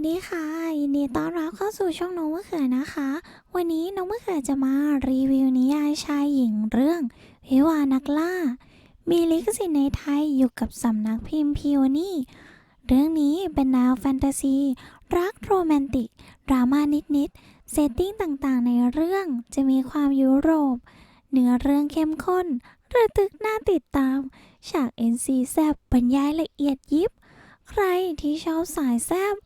วัสดีค่ะยินดีต้อนรับเข้าสู่ช่องน้องมะเขือนะคะ วันนี้น้องมะเขือจะมารีวิวนิยายชายหญิงเรื่องวิวานักล่า มีลิขสิทธิ์ในไทยอยู่กับสำนักพิมพ์พิวนี่ เรื่องนี้เป็นแนวแฟนตาซี รักโรแมนติก ดราม่านิดๆเซตติ้งต่างๆ ในเรื่องจะมีความยุโรป เนื้อเรื่องเข้มข้น ระทึกน่าติดตาม ฉาก NC แซบบรรยายละเอียดยิบ ใครที่ชอบสายแซบ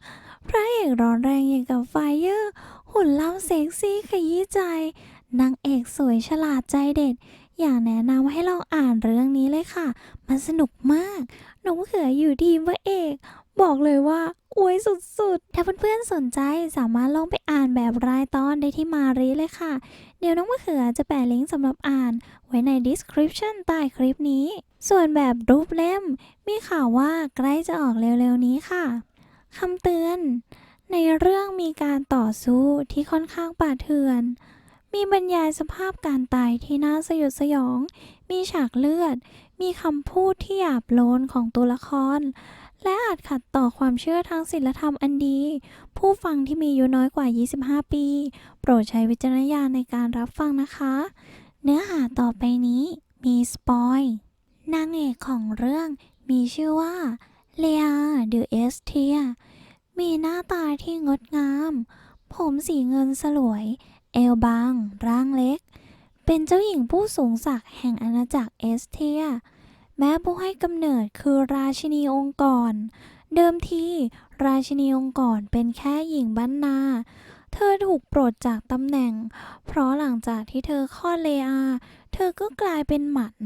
พระเอกร้อนแรงอย่างกับไฟเยอร์ หุ่นล่ำเซ็กซี่ขยี้ใจ นางเอกสวยฉลาดใจเด็ด อยากแนะนำให้ลองอ่านเรื่องนี้เลยค่ะ มันสนุกมากหนูเขืออยู่ทีมพระเอก บอกเลยว่าอวยสุดๆ ถ้าเพื่อนๆสนใจสามารถลองไปอ่านแบบรายตอนได้ที่มารีเลยค่ะ เดี๋ยวน้องมะเขือจะแปะลิงก์สำหรับอ่าน ไว้ใน description ใต้คลิปนี้ ส่วนแบบรูปเล่ม มีข่าวว่าใกล้จะออกเร็วๆนี้ค่ะ คำเตือน ในเรื่องมีการต่อสู้ที่ค่อนข้างป่าเถื่อน มีบรรยายสภาพการตายที่น่าสยดสยอง มีฉากเลือด มีคำพูดที่หยาบโลนของตัวละคร และอาจขัดต่อความเชื่อทางศีลธรรมอันดี ผู้ฟังที่มีอายุน้อยกว่า 25 ปี โปรดใช้วิจารณญาณในการรับฟังนะคะ เนื้อหาต่อไปนี้มีสปอยนางเอกของเรื่องมีชื่อว่า เลอาเดอเอสเทียมีหน้าตาที่งดงาม ผมสีเงินสลวย เอวบาง ร่างเล็ก เป็นเจ้าหญิงผู้สูงศักดิ์แห่งอาณาจักรเอสเทีย แม้ผู้ให้กำเนิดคือราชินีองค์กร เดิมทีราชินีองค์กรเป็นแค่หญิงบ้านนา เธอถูกปลดจากตำแหน่ง เพราะหลังจากที่เธอคลอดเลอา เธอก็กลายเป็นหมัน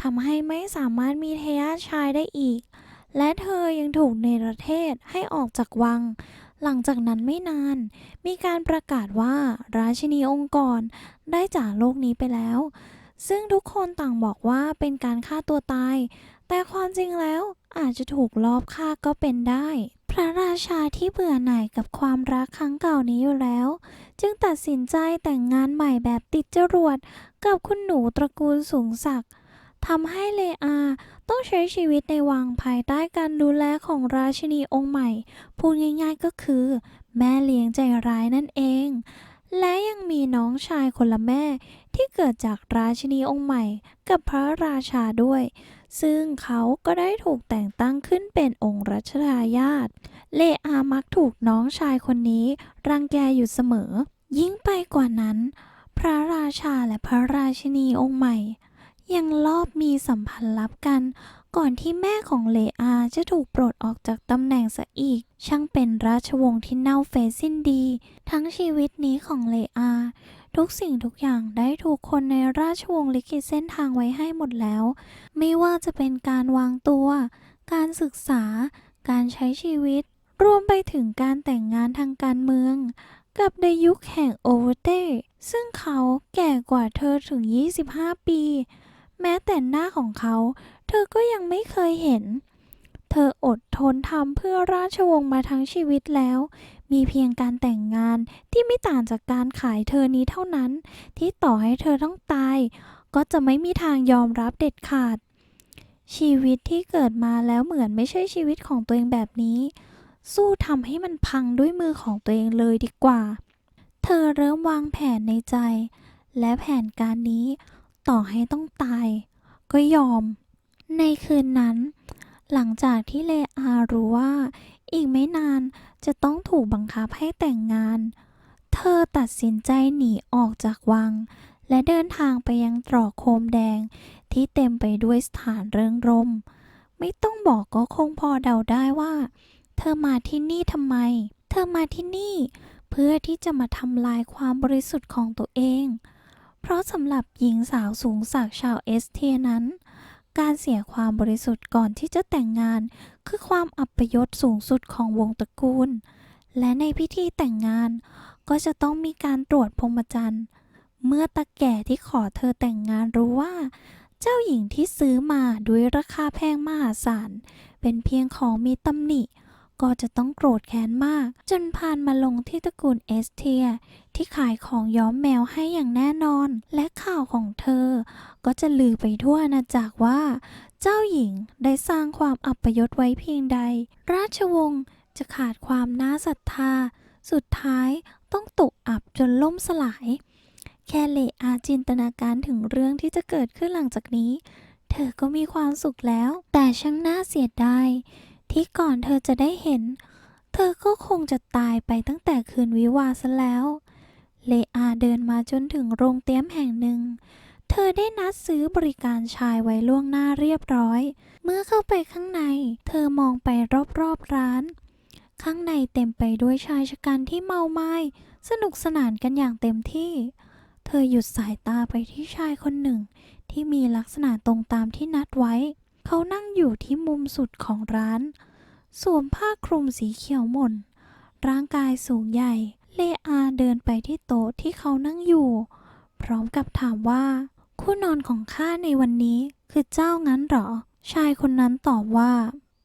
ทำให้ไม่สามารถมีทายาทชายได้อีก และเธอยังถูกเนรเทศให้ออกจากวัง หลังจากนั้นไม่นาน มีการประกาศว่าราชินีองค์กรได้จากโลกนี้ไปแล้ว ซึ่งทุกคนต่างบอกว่าเป็นการฆ่าตัวตาย แต่ความจริงแล้วอาจจะถูกลอบฆ่าก็เป็นได้ พระราชาที่เบื่อหน่ายกับความรักครั้งเก่านี้อยู่แล้ว จึงตัดสินใจแต่งงานใหม่แบบติดจรวดกับคุณหนูตระกูลสูงศักดิ์ ทำให้เลอาต้องใช้ชีวิตในวังภายใต้การดูแลของราชินีองค์ใหม่ พูดง่ายๆก็คือ แม่เลี้ยงใจร้ายนั่นเอง และยังมีน้องชายคนละแม่ที่เกิดจากราชินีองค์ใหม่ กับพระราชาด้วย ซึ่งเขาก็ได้ถูกแต่งตั้งขึ้นเป็นองค์รัชทายาทเลอามักถูกน้องชายคนนี้ รังแกอยู่เสมอ ยิ่งไปกว่านั้น พระราชาและพระราชินีองค์ใหม่ ยังลอบมีสัมพันธ์ลับกัน ก่อนที่แม่ของเลอาจะถูกปลดออกจากตำแหน่งซะอีก ช่างเป็นราชวงศ์ที่เน่าเฟะสิ้นดี ทั้งชีวิตนี้ของเลอาทุกสิ่งทุกอย่างได้ถูกคนในราชวงศ์ลิขิตเส้นทางไว้ให้หมดแล้ว ไม่ว่าจะเป็นการวางตัว การศึกษา การใช้ชีวิต รวมไปถึงการแต่งงานทางการเมือง กับในยุคแห่งโอเวเต้ซึ่งเขาแก่กว่าเธอถึง 25 ปี แม้แต่หน้าของเขา เธอก็ยังไม่เคยเห็น เธออดทนทำเพื่อราชวงศ์มาทั้งชีวิตแล้ว มีเพียงการแต่งงานที่ไม่ต่างจากการขายเธอนี้เท่านั้น ที่ต่อให้เธอต้องตาย ก็จะไม่มีทางยอมรับเด็ดขาด ชีวิตที่เกิดมาแล้วเหมือนไม่ใช่ชีวิตของตัวเองแบบนี้ สู้ทำให้มันพังด้วยมือของตัวเองเลยดีกว่า เธอเริ่มวางแผนในใจ และแผนการนี้ ต่อให้ต้องตาย ก็ยอม ในคืนนั้น หลังจากที่เลอารู้ว่า อีกไม่นานจะต้องถูกบังคับให้แต่งงาน เธอตัดสินใจหนีออกจากวัง และเดินทางไปยังตรอกโคมแดงที่เต็มไปด้วยสถานเริงรม ไม่ต้องบอกก็คงพอเดาได้ว่า เธอมาที่นี่ทำไม เธอมาที่นี่ เพื่อที่จะมาทำลายความบริสุทธิ์ของตัวเอง เพราะสำหรับหญิงสาวสูงศักดิ์ชาวเอสเทียนั้น การเสียความบริสุทธิ์ก่อนที่จะแต่งงาน คือความอัปยศสูงสุดของวงตระกูล และในพิธีแต่งงาน ก็จะต้องมีการตรวจพรหมจรรย์เมื่อตาแก่ที่ขอเธอแต่งงานรู้ว่า เจ้าหญิงที่ซื้อมาด้วยราคาแพงมหาศาลเป็นเพียงของมีตำหนิ ก็จะต้องโกรธแค้นมาก จนพานมาลงที่ตระกูลเอสเทีย ที่ขายของย้อมแมวให้อย่างแน่นอน และข่าวของเธอ ก็จะลือไปทั่วอาณาจักรว่า เจ้าหญิงได้สร้างความอัปยศไว้เพียงใด ราชวงศ์จะขาดความน่าศรัทธา สุดท้ายต้องตกอับจนล่มสลาย แค่เลอาจินตนาการถึงเรื่องที่จะเกิดขึ้นหลังจากนี้ เธอก็มีความสุขแล้ว แต่ช่างน่าเสียดาย ที่ก่อนเธอจะได้เห็น เธอก็คงจะตายไปตั้งแต่คืนวิวาซะแล้ว เลอาเดินมาจนถึงโรงเตี้ยมแห่งหนึ่ง เธอได้นัดซื้อบริการชายไว้ล่วงหน้าเรียบร้อย เมื่อเข้าไปข้างใน เธอมองไปรอบๆร้าน ข้างในเต็มไปด้วยชายชะกันที่เมาไม้สนุกสนานกันอย่างเต็มที่ เธอหยุดสายตาไปที่ชายคนหนึ่ง ที่มีลักษณะตรงตามที่นัดไว้ เขานั่งอยู่ที่มุมสุดของร้าน สวมผ้าคลุมสีเขียวหม่น ร่างกายสูงใหญ่ เลอาเดินไปที่โต๊ะที่เขานั่งอยู่ พร้อมกับถามว่า คู่นอนของข้าในวันนี้คือเจ้างั้นเหรอ ชายคนนั้นตอบว่า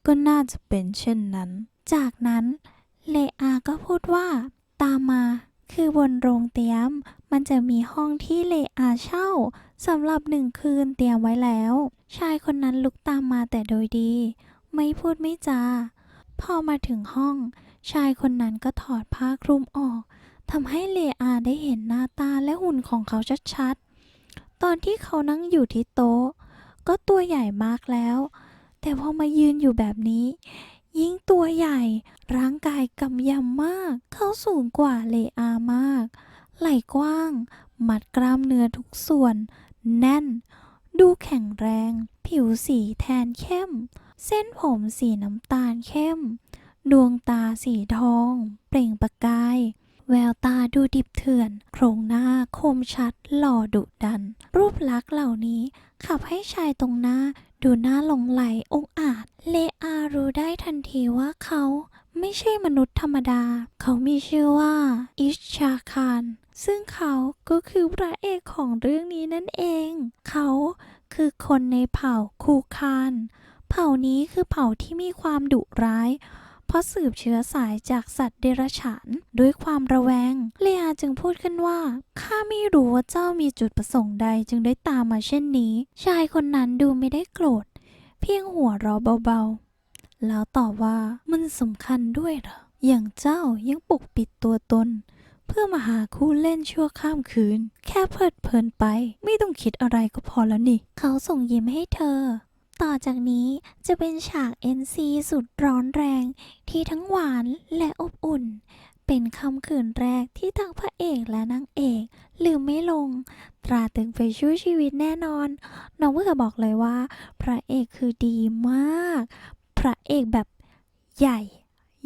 ก็น่าจะเป็นเช่นนั้น จากนั้น เลอาก็พูดว่า ตามมา คือบนโรงเตียม มันจะมีห้องที่เลอาเช่า สำหรับหนึ่งคืนเตรียมไว้แล้ว ชายคนนั้นลุกตามมาแต่โดยดี ไม่พูดไม่จา พอมาถึงห้อง ชายคนนั้นก็ถอดผ้าคลุมออกทำให้เลอาได้เห็นหน้าตาและหุ่นของเขาชัดๆ ตอนที่เขานั่งอยู่ที่โต๊ะ ก็ตัวใหญ่มากแล้ว แต่พอมายืนอยู่แบบนี้ ยิ่งตัวใหญ่ ร่างกายกำยำมาก เขาสูงกว่าเลอามาก ไหล่กว้าง มัดกล้ามเนื้อทุกส่วน แน่น ดูแข็งแรง ผิวสีแทนเข้ม เส้นผมสีน้ำตาลเข้ม ดวงตาสีทอง เปล่งประกาย แววตาดูดิบเถื่อน โครงหน้าคมชัด หล่อดุดัน รูปลักษณ์เหล่านี้ ขับให้ชายตรงหน้า ดูน่าหลงไหลองอาจ เลอารู้ได้ทันทีว่าเขาไม่ใช่มนุษย์ธรรมดา เขามีชื่อว่า อิชชาคาร ซึ่งเขาก็คือพระเอกของเรื่องนี้นั่นเอง เขาคือคนในเผ่าคูคาน เผ่านี้คือเผ่าที่มีความดุร้าย เพราะสืบเชื้อสายจากสัตว์เดรัจฉานด้วยความระแวง เลอาจึงพูดขึ้นว่า ข้าไม่รู้ว่าเจ้ามีจุดประสงค์ใดจึงได้ตามมาเช่นนี้ ชายคนนั้นดูไม่ได้โกรธ เพียงหัวเราะเบาๆ แล้วตอบว่ามันสำคัญด้วยเหรอ อย่างเจ้ายังปกปิดตัวตน เพื่อมาหาคู่เล่นชั่วข้ามคืน แค่เพลิดเพลินไป ไม่ต้องคิดอะไรก็พอแล้วนี่ เขาส่งยิ้มให้เธอ ต่อจากนี้จะเป็นฉาก NC สุดร้อนแรง ที่ทั้งหวานและอบอุ่น เป็นคำคืนแรกที่ทั้งพระเอกและนางเอกลืมไม่ลง ตราตรึงไปช่วยชีวิตแน่นอน น้องเมื่อบอกเลยว่า พระเอกคือดีมาก พระเอกแบบใหญ่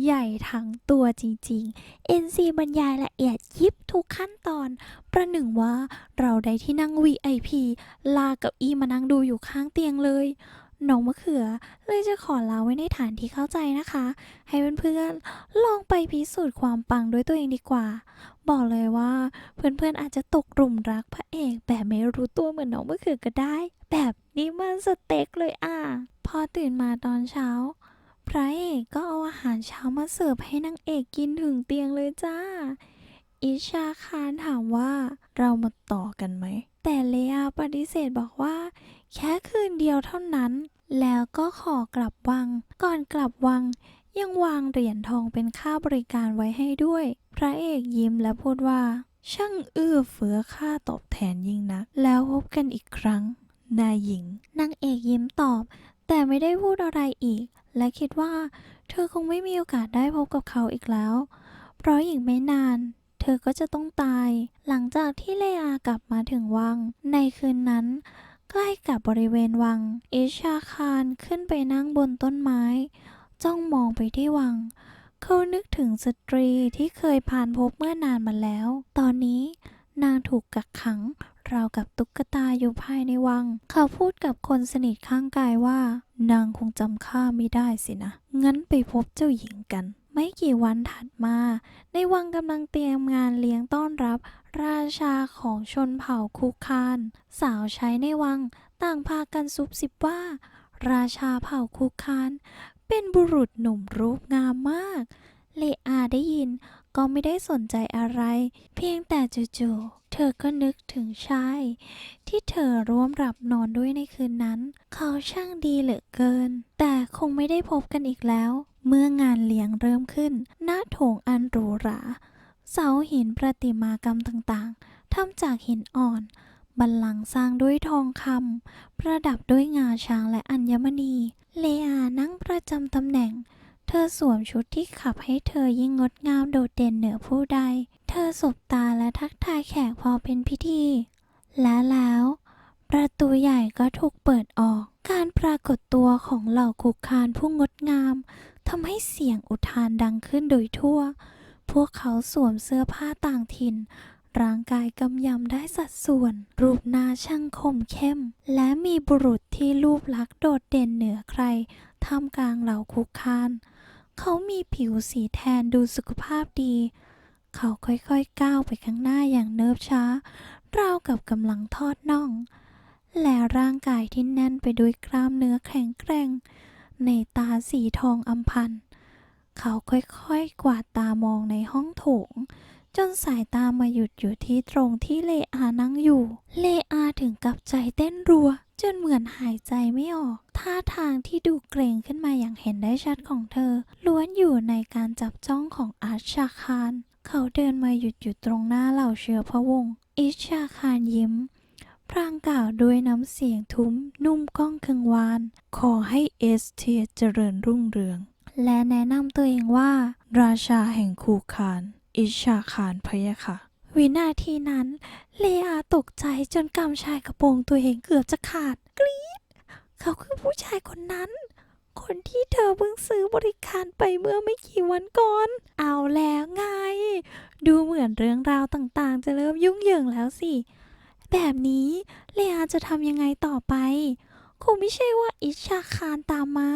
ใหญ่ทั้งตัวจริงๆ NC บรรยายละเอียดยิบทุกขั้นตอน ประหนึ่งว่าเราได้ที่นั่ง VIP ลากับอีมานั่งดูอยู่ข้างเตียงเลยน้องมะเขือเลยจะขอลาไว้ในฐานที่เข้าใจนะคะ ให้เพื่อนๆลองไปพิสูจน์ความปังด้วยตัวเองดีกว่า บอกเลยว่าเพื่อนๆอาจจะตกหลุมรักพระเอกแบบไม่รู้ตัวเหมือนน้องมะเขือก็ได้ แบบนี้มันสเต็กเลยอะ พอตื่นมาตอนเช้า พระเอกก็เอาอาหารเช้ามาเสิร์ฟให้นางเอกกินถึงเตียงเลยจ้า อิชาคารถามว่าเรามาต่อกันไหม แต่เลอาปฏิเสธบอกว่า แค่คืนเดียวเท่านั้น แล้วก็ขอกลับวัง ก่อนกลับวัง ยังวางเหรียญทองเป็นค่าบริการไว้ให้ด้วย พระเอกยิ้มและพูดว่า ช่างเอื้อเฟื้อค่าตอบแทนยิ่งนัก แล้วพบกันอีกครั้งนายหญิง นางเอกยิ้มตอบ แต่ไม่ได้พูดอะไรอีก และคิดว่า เธอคงไม่มีโอกาสได้พบกับเขาอีกแล้ว เพราะอีกไม่นาน เธอก็จะต้องตาย หลังจากที่เลอากลับมาถึงวัง ในคืนนั้น ใกล้กับบริเวณวัง อิชาคารขึ้นไปนั่งบนต้นไม้ จ้องมองไปที่วัง เขานึกถึงสตรีที่เคยผ่านพบเมื่อนานมาแล้ว ตอนนี้นางถูกกักขัง ราวกับตุ๊กตาอยู่ภายในวัง เขาพูดกับคนสนิทข้างกายว่า นางคงจำข้าไม่ได้สินะ งั้นไปพบเจ้าหญิงกัน ไม่กี่วันถัดมา ในวังกำลังเตรียมงานเลี้ยงต้อนรับ ราชาของชนเผ่าคุคาน สาวใช้ในวัง ต่างพากันซุบซิบว่า ราชาเผ่าคุคาน เป็นบุรุษหนุ่มรูปงามมาก เลอาได้ยินก็ไม่ได้สนใจอะไร เพียงแต่จู่ๆ อก็นึกถึงชาย ที่เธอร่วมหลับนอนด้วยในคืนนั้น เขาช่างดีเหลือเกิน แต่คงไม่ได้พบกันอีกแล้ว เมื่องานเลี้ยงเริ่มขึ้น หน้าโถงอันหรูหราเสาหินประติมากรรมต่างๆทำจากหินอ่อน บัลลังก์สร้างด้วยทองคำประดับด้วยงาช้างและอัญมณี เลอานั่งประจำตำแหน่ง เธอสวมชุดที่ขับให้เธอยิ่งงดงามโดดเด่นเหนือผู้ใด เธอสบตาและทักทายแขกพอเป็นพิธี และแล้ว ประตูใหญ่ก็ถูกเปิดออก การปรากฏตัวของเหล่าคุกคานผู้งดงามทำให้เสียงอุทานดังขึ้นโดยทั่ว พวกเขาสวมเสื้อผ้าต่างถิ่น ร่างกายกำยำได้สัดส่วน รูปหน้าช่างคมเข้ม และมีบุรุษที่รูปลักษณ์โดดเด่นเหนือใคร ท่ามกลางเหล่าคุกคาน เขามีผิวสีแทนดูสุขภาพดี เขาค่อยๆก้าวไปข้างหน้าอย่างเนิบช้า ราวกับกำลังทอดน่อง และร่างกายที่แน่นไปด้วยกล้ามเนื้อแข็งแกร่ง ในตาสีทองอำพัน เขาค่อยๆ กวาดตามองในห้องโถงจนสายตามาหยุดอยู่ที่ตรงที่เลอานั่งอยู่ เลอาถึงกับใจเต้นรัว จนเหมือนหายใจไม่ออก ท่าทางที่ดูเกรงขึ้นมาอย่างเห็นได้ชัดของเธอ ล้วนอยู่ในการจับจ้องของอาชาคาร เขาเดินมาหยุดอยู่ตรงหน้าเหล่าเชื้อพระวงศ์อิชาคารยิ้ม พรางกล่าวด้วยน้ำเสียงทุ้ม นุ่มก้องกังวาน ขอให้เอสเทียเจริญรุ่งเรือง และแนะนำตัวเองว่า ราชาแห่งคูคารอิชาคารพะยะค่ะ วินาทีนั้น เลอาตกใจจนกำชายกระโปรงตัวเองเกือบจะขาดกรี๊ดเขาคือผู้ชายคนนั้น คนที่เธอเพิ่งซื้อบริการไปเมื่อไม่กี่วันก่อน เอาแล้วไง ดูเหมือนเรื่องราวต่างๆ จะเริ่มยุ่งเหยิงแล้วสิ แบบนี้เลอาจะทำยังไงต่อไป คงไม่ใช่ว่าอิชาคารตามมา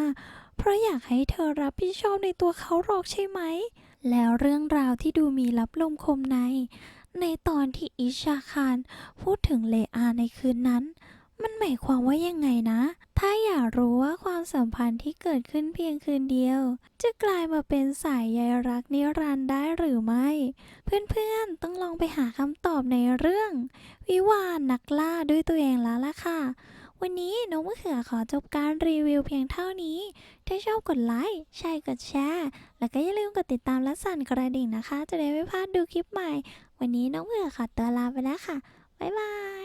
เพราะอยากให้เธอรับผิดชอบในตัวเขาหรอกใช่ไหม แล้วเรื่องราวที่ดูมีลับลมคมใน ในตอนที่อิชาคารพูดถึงเลอาในคืนนั้น มันหมายความว่ายังไงนะ ถ้าอยากรู้ว่าความสัมพันธ์ที่เกิดขึ้นเพียงคืนเดียว จะกลายมาเป็นสายใยรักนิรันดร์ได้หรือไม่ เพื่อนๆ ต้องลองไปหาคำตอบในเรื่อง วิวาห์นักล่าด้วยตัวเองแล้วล่ะค่ะ วันนี้น้องมะเขือขอจบการรีวิวเพียงเท่านี้ ถ้าชอบกดไลค์ใช่กดแชร์ แล้วก็อย่าลืมกดติดตามและสั่นกระดิ่งนะคะ จะได้ไม่พลาดดูคลิปใหม่ วันนี้น้องเขือขอตัวลาไปแล้วค่ะ บ๊ายบาย